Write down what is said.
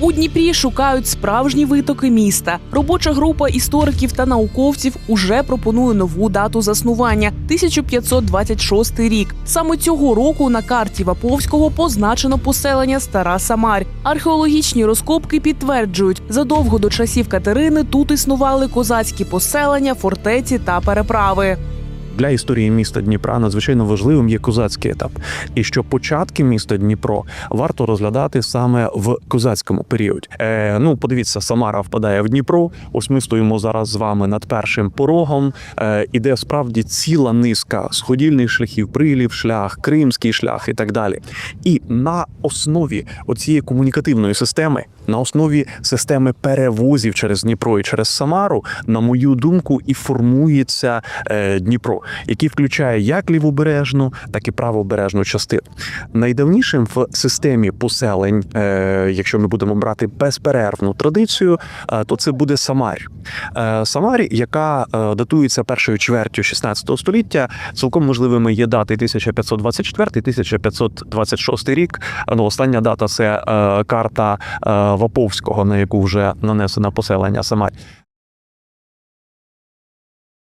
У Дніпрі шукають справжні витоки міста. Робоча група істориків та науковців уже пропонує нову дату заснування 1526 рік. Саме цього року на карті Ваповського позначено поселення Стара Самарь. Археологічні розкопки підтверджують, задовго до часів Катерини тут існували козацькі поселення, фортеці та переправи. Для історії міста Дніпра надзвичайно важливим є козацький етап, і що початки міста Дніпро варто розглядати саме в козацькому періоді. Е, ну, подивіться, Самара впадає в Дніпро. Ось ми стоїмо зараз з вами над першим порогом. Е, іде справді ціла низка сходільних шляхів, прилів шлях, кримський шлях і так далі. І на основі оцієї комунікативної системи, на основі системи перевозів через Дніпро і через Самару, на мою думку, і формується е, Дніпро, який включає як лівобережну, так і правобережну частину. Найдавнішим в системі поселень, е, якщо ми будемо брати безперервну традицію, е, то це буде Самарь. Е, Самарь, яка датується першою чвертю 16 століття, цілком можливими є дати 1524-1526 рік. Ну, остання дата це карта Ваповського, на яку вже нанесено поселення Самарь.